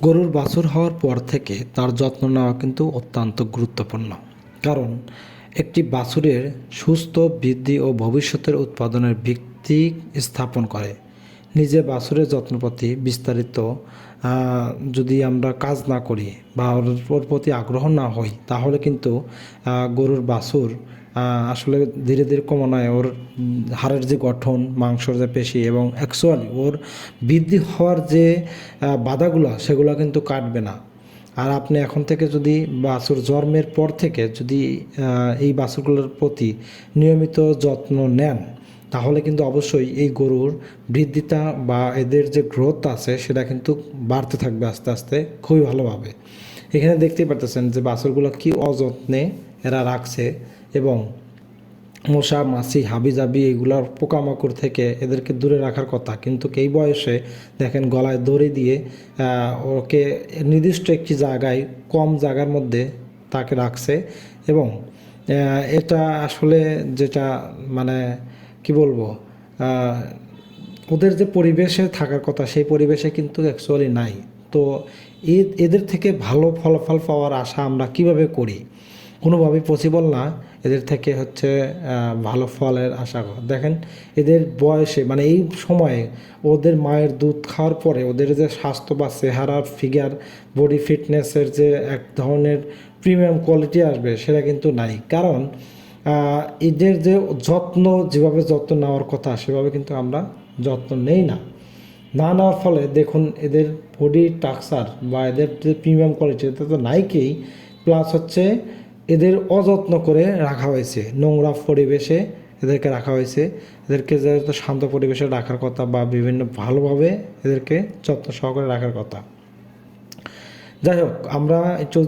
গরুর বাছুর হওয়ার পর থেকে তার যত্ন নেওয়া কিন্তু অত্যন্ত গুরুত্বপূর্ণ। কারণ একটি বাছুরের সুস্থ বৃদ্ধি ও ভবিষ্যতের উৎপাদনের ভিত্তি স্থাপন করে। নিজে বাছুরের যত্ন প্রতি বিস্তারিত যদি আমরা কাজ না করি বা ওর প্রতি আগ্রহ না হই, তাহলে কিন্তু গরুর বাছুর আসলে ধীরে ধীরে কমানোয় ওর হাড়ের যে গঠন, মাংসর যে পেশি এবং অ্যাকচুয়ালি ওর বৃদ্ধি হওয়ার যে বাধাগুলো, সেগুলো কিন্তু কাটবে না। আর আপনি এখন থেকে যদি বাছুর জন্মের পর থেকে যদি এই বাছুরগুলোর প্রতি নিয়মিত যত্ন নেন, তাহলে কিন্তু অবশ্যই এই গরুর বৃদ্ধিটা বা এদের যে গ্রোথ আছে, সেটা কিন্তু বাড়তে থাকবে আস্তে আস্তে, খুবই ভালোভাবে। এখানে দেখতেই পারতেছেন যে বাছুরগুলো কি অযত্নে এরা রাখছে এবং মশা মাছি হাবিজাবি এগুলার পোকামাকড় থেকে এদেরকে দূরে রাখার কথা। কিন্তু এই বয়সে দেখেন গলায় দড়ি দিয়ে ওকে নির্দিষ্ট একটি জায়গায়, কম জায়গার মধ্যে তাকে রাখছে এবং এটা আসলে যেটা মানে কি বলব ওদের যে পরিবেশে থাকার কথা, সেই পরিবেশে কিন্তু অ্যাকচুয়ালি নাই। তো এদের থেকে ভালো ফলাফল পাওয়ার আশা আমরা কীভাবে করি? কোনোভাবেই পসিবল না এদের থেকে হচ্ছে ভালো ফলের আশা করা। দেখেন, এদের বয়সে মানে এই সময়ে ওদের মায়ের দুধ খাওয়ার পরে ওদের যে স্বাস্থ্য বা চেহারার ফিগার বডি ফিটনেসের যে এক ধরনের প্রিমিয়াম কোয়ালিটি আসবে, সেটা কিন্তু নাই। কারণ এদের যে যত্ন, যেভাবে যত্ন নেওয়ার কথা, সেভাবে কিন্তু আমরা যত্ন নেই না। না নেওয়ার ফলে দেখুন, এদের বডি টাক্সার বা এদের যে প্রিমিয়াম কোয়ালিটি এটা তো নাইকেই প্লাস হচ্ছে এদের অযত্ন করে রাখা হয়েছে। নোংরা পরিবেশে এদেরকে রাখা হয়েছে। এদেরকে যেহেতু শান্ত পরিবেশে রাখার কথা বা বিভিন্ন ভালোভাবে এদেরকে যত্ন সহকারে রাখার কথা। যাই হোক, আমরা একটু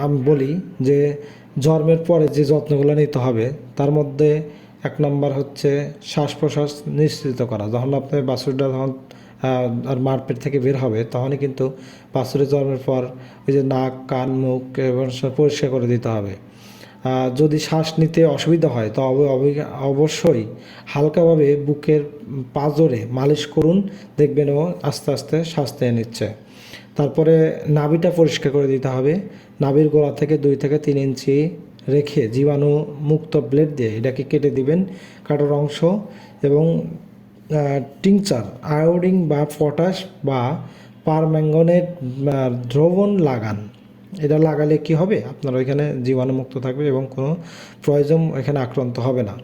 আমি বলি যে জন্মের পরে যে যত্নগুলো নিতে হবে, তার মধ্যে এক নম্বর হচ্ছে শ্বাস প্রশ্বাস নিশ্চিত করা। যখন আপনার বাছুরটা যখন আর মার পেট থেকে বের হবে, তখনই কিন্তু বাছুরের জন্মের পর ওই যে নাক, কান, মুখ এবং পরিষ্কার করে দিতে হবে। যদি শ্বাস নিতে অসুবিধা হয় তো অব- অব- অবশ্যই হালকাভাবে বুকের পাঁজরে মালিশ করুন, দেখবেন ও আস্তে আস্তে শ্বাস নিয়ে নিচ্ছে। তারপরে নাভিটা পরিষ্কার করে দিতে হবে। নাভির গোড়া থেকে দুই থেকে তিন ইঞ্চি রেখে জীবাণু মুক্ত ব্লেড দিয়ে এটাকে কেটে দিবেন, কাটার অংশ এবং টিংচার, আয়োডিন বা পটাশ বা পারম্যাঙ্গনেট দ্রবণ লাগান। এটা লাগালে কি হবে? আপনার ওইখানে জীবাণুমুক্ত থাকবে এবং কোনো প্রয়োজন এখানে আক্রান্ত হবে না।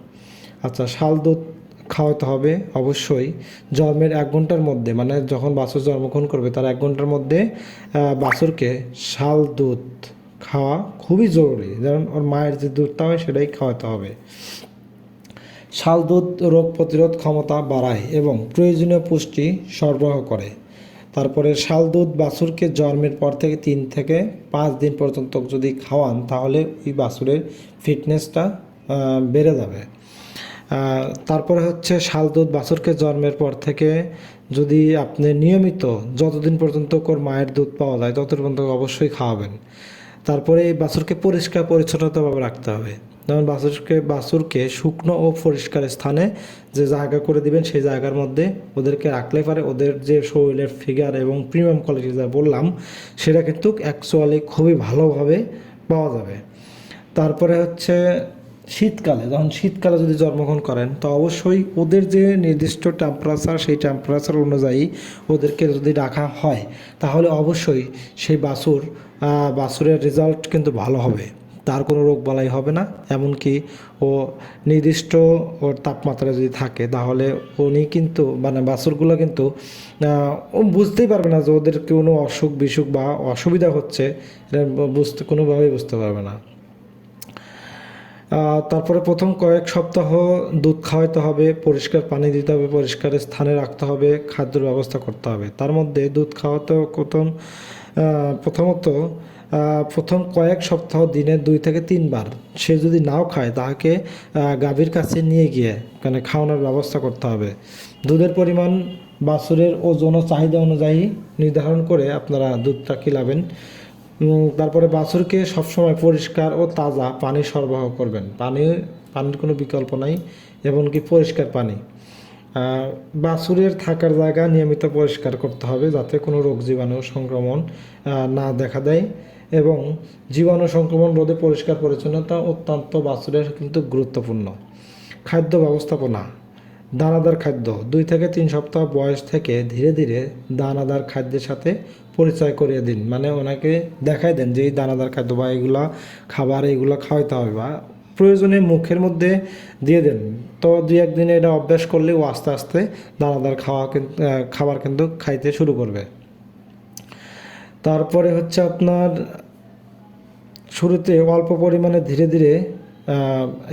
আচ্ছা শাল দুধ খাওয়াতে হবে অবশ্যই। জন্মের এক ঘণ্টার মধ্যে মানে যখন বাছুর জন্মগ্রহণ করবে, তার এক ঘণ্টার মধ্যে বাছুরকে শাল দুধ খাওয়া খুবই জরুরি। যেমন ওর মায়ের যে দুধটা হয়, সেটাই খাওয়াতে হবে। শাল দুধ রোগ প্রতিরোধ ক্ষমতা বাড়ায় এবং প্রয়োজনীয় পুষ্টি সরবরাহ করে। তারপরে শাল দুধ বাছুরকে জন্মের পর থেকে তিন থেকে পাঁচ দিন পর্যন্ত যদি খাওয়ান, তাহলে ওই বাছুরের ফিটনেসটা বেড়ে যাবে। তারপরে হচ্ছে শাল দুধ বাছুরকে জন্মের পর থেকে যদি আপনি নিয়মিত যতদিন পর্যন্ত ওর মায়ের দুধ পাওয়া যায়, ততদিন পর্যন্ত অবশ্যই খাওয়াবেন। তারপরে এই বাছুরকে পরিষ্কার পরিচ্ছন্নতাভাবে রাখতে হবে। যেমন বাছুরকে বাছুরকে শুকনো ও পরিষ্কার স্থানে যে জায়গা করে দিবেন, সেই জায়গার মধ্যে ওদেরকে রাখলে পারে। ওদের যে শরীরের ফিগার এবং প্রিমিয়াম কোয়ালিটি যা বললাম, সেটা কিন্তু অ্যাকচুয়ালি খুবই ভালোভাবে পাওয়া যাবে। তারপরে হচ্ছে শীতকালে, যখন শীতকালে যদি জন্মগ্রহণ করেন, তো অবশ্যই ওদের যে নির্দিষ্ট টেম্পারেচার সেই টেম্পারেচার অনুযায়ী ওদেরকে যদি রাখা হয়, তাহলে অবশ্যই সেই বাছুর বাছুরের রেজাল্ট কিন্তু ভালো হবে। তার কোনো রোগ বালাই হবে না, এমনকি ও নির্দিষ্ট ওর তাপমাত্রা যদি থাকে, তাহলে উনি কিন্তু মানে বাছুরগুলো কিন্তু ও বুঝতেই পারবে না যে ওদের কোনো অসুখ বিসুখ বা অসুবিধা হচ্ছে, এটা বুঝতে কোনোভাবেই বুঝতে পারবে না। তারপরে প্রথম কয়েক সপ্তাহ দুধ খাওয়াইতে হবে পরিষ্কার পানি দিতে হবে পরিষ্কার স্থানে রাখতে হবে খাদ্যের ব্যবস্থা করতে হবে। তার মধ্যে দুধ খাওয়াতে প্রথম প্রথমত প্রথম কয়েক সপ্তাহ দিনে দুই থেকে তিনবার সে যদি নাও খায় তাহাকে গাভীর কাছে নিয়ে গিয়ে মানে খাওয়ানোর ব্যবস্থা করতে হবে। দুধের পরিমাণ বাছুরের ওজন ও চাহিদা অনুযায়ী নির্ধারণ করে আপনারা দুধটা খিলাবেন। উম, তারপরে বাছুরকে সবসময় পরিষ্কার ও তাজা পানি সরবরাহ করবেন। পানি, পানির কোনো বিকল্প নাই, এমনকি পরিষ্কার পানি। বাছুরের থাকার জায়গা নিয়মিত পরিষ্কার করতে হবে যাতে কোনো রোগ জীবাণু সংক্রমণ না দেখা দেয় এবং জীবাণু সংক্রমণ রোধে পরিষ্কার পরিচ্ছন্নতা অত্যন্ত বাছুরের কিন্তু গুরুত্বপূর্ণ। খাদ্য ব্যবস্থাপনা, দানাদার খাদ্য। দুই থেকে তিন সপ্তাহ বয়স থেকে ধীরে ধীরে দানাদার খাদ্যের সাথে পরিচয় করিয়ে দিন। মানে ওনাকে দেখাই দেন যে এই দানাদার খাদ্য বা এগুলা খাবার, এগুলো খাওয়াইতে হবে বা প্রয়োজনে মুখের মধ্যে দিয়ে দেন। তো দুই একদিনে এটা অভ্যাস করলে ও আস্তে আস্তে দানাদার খাওয়া খাবার কিন্তু খাইতে শুরু করবে। তারপরে হচ্ছে আপনার শুরুতে অল্প পরিমাণে ধীরে ধীরে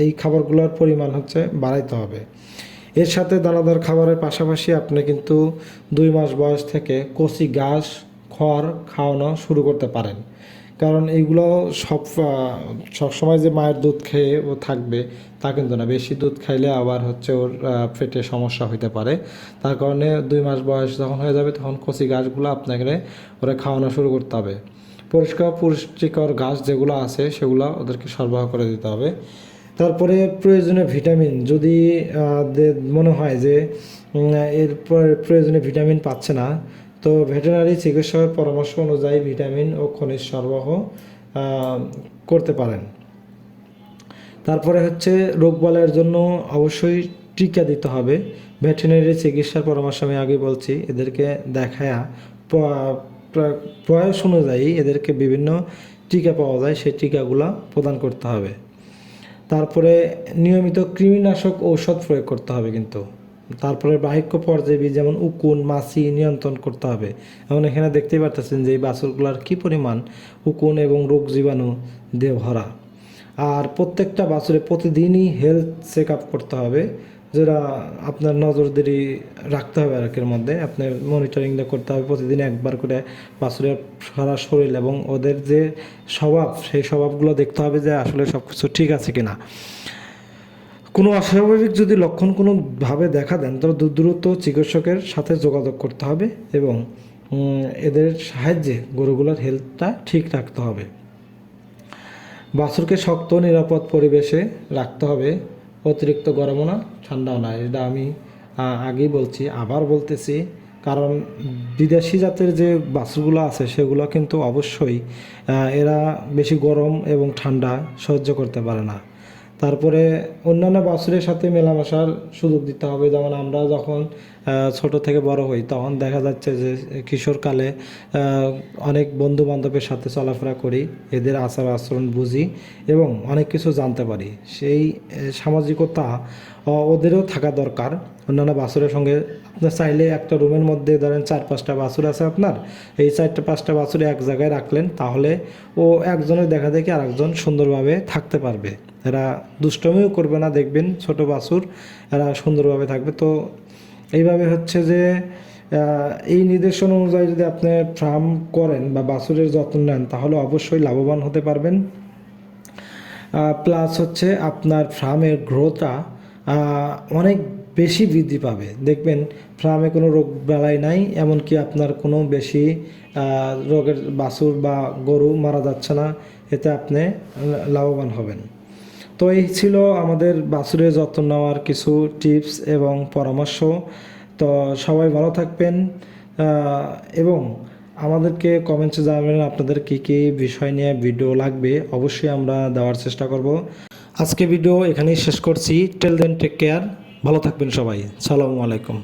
এই খাবারগুলোর পরিমাণ হচ্ছে বাড়াইতে হবে। এর সাথে দানাদার খাবারের পাশাপাশি আপনি কিন্তু দুই মাস বয়স থেকে কচি ঘাস খড় খাওয়ানো শুরু করতে পারেন। কারণ এইগুলো সব সবসময় যে মায়ের দুধ খেয়ে ও থাকবে তা কিন্তু না। বেশি দুধ খাইলে আবার হচ্ছে ওর পেটে সমস্যা হতে পারে। তার কারণে দুই মাস বয়স যখন হয়ে যাবে তখন কচি ঘাসগুলো আপনাকে ওরা খাওয়ানো শুরু করতে হবে। পরিষ্কার পুষ্টিকর ঘাস যেগুলো আছে সেগুলো ওদেরকে সরবরাহ করে দিতে হবে। তারপরে প্রয়োজনীয় ভিটামিন, যদি মনে হয় যে এর প্রয়োজনীয় ভিটামিন পাচ্ছে না তো ভেটেরিনারি চিকিৎসকের পরামর্শ অনুযায়ী ভিটামিন ও খনিজ সরবরাহ করতে পারেন। তারপরে হচ্ছে রোগবালাইয়ের জন্য অবশ্যই টিকা দিতে হবে। ভেটেরিনারি চিকিৎসার পরামর্শ আমি আগে বলছি, এদেরকে দেখায়া প্রয়াস অনুযায়ী এদেরকে বিভিন্ন টিকা পাওয়া যায়, সেই টিকাগুলো প্রদান করতে হবে। তারপরে নিয়মিত কৃমিনাশক ঔষধ প্রয়োগ করতে হবে কিন্তু। তারপরে বাহিক্য পর্যায়ে যেমন উকুন, মাছি নিয়ন্ত্রণ করতে হবে। এবং এখানে দেখতেই পারতেছেন যে এই বাছুরগুলোর কী পরিমাণ উকুন এবং রোগ জীবাণু দিয়ে ভরা। আর প্রত্যেকটা বাছুরে প্রতিদিনই হেলথ চেক আপ করতে হবে, যেটা আপনার নজরদারি রাখতে হবে আর কি এর মধ্যে। আপনার মনিটরিংটা করতে হবে, প্রতিদিন একবার করে বাছুরের সারা শরীর এবং ওদের যে স্বভাব, সেই স্বভাবগুলো দেখতে হবে যে আসলে সব কিছু ঠিক আছে কিনা। কোনো অস্বাভাবিক যদি লক্ষণ কোনোভাবে দেখা দেন, তাহলে দ্রু- দ্রুত চিকিৎসকের সাথে যোগাযোগ করতে হবে এবং এদের সাহায্যে গরুগুলোর হেলথটা ঠিক রাখতে হবে। বাছুরকে শক্ত, নিরাপদ পরিবেশে রাখতে হবে। অতিরিক্ত গরমও না, ঠান্ডাও না। এটা আমি আগেই বলছি, আবার বলতেছি। কারণ বিদেশি জাতের যে বাছুরগুলো আছে, সেগুলো কিন্তু অবশ্যই এরা বেশি গরম এবং ঠান্ডা সহ্য করতে পারে না। তারপরে অন্যান্য বাছুরের সাথে মেলামেশার সুযোগ দিতে হবে। যেমন আমরা যখন ছোট থেকে বড় হই, তখন দেখা যাচ্ছে যে কিশোরকালে অনেক বন্ধু বান্ধবের সাথে চলাফেরা করি, এদের আচার আচরণ বুঝি এবং অনেক কিছু জানতে পারি। সেই সামাজিকতা ওদেরও থাকা দরকার। অন্যান্য বাছুরের সঙ্গে আপনার চাইলে একটা রুমের মধ্যে ধরেন চার পাঁচটা বাছুর আছে আপনার, এই চারটা পাঁচটা বাছুর এক জায়গায় রাখলেন, তাহলে ও একজনের দেখা দেখি আরেকজন সুন্দরভাবে থাকতে পারবে। এরা দুষ্টমিও করবে না, দেখবেন ছোট বাছুর এরা সুন্দরভাবে থাকবে। তো এইভাবে হচ্ছে যে এই নির্দেশনা অনুযায়ী যদি আপনি ফার্ম করেন বা বাছুরের যত্ন নেন, তাহলে অবশ্যই লাভবান হতে পারবেন। প্লাস হচ্ছে আপনার ফার্মের গ্রোথটা অনেক বেশি বৃদ্ধি পাবে। দেখবেন ফার্মে কোনো রোগ বালাই নাই, এমনকি আপনার কোনো বেশি রোগের বাছুর বা গরু মারা যাচ্ছে না, এতে আপনি লাভবান হবেন। তো এই ছিল আমাদের বাছুরের যত্ন নেওয়ার কিছু টিপস এবং পরামর্শ। তো সবাই ভালো থাকবেন এবং আমাদেরকে কমেন্টসে জানাবেন আপনাদের কী কী বিষয় নিয়ে ভিডিও লাগবে। অবশ্যই আমরা দেওয়ার চেষ্টা করব। আজকে ভিডিও এখানেই শেষ করছি। টেল দেন টেক কেয়ার ভালো থাকবেন সবাই। সালামু আলাইকুম।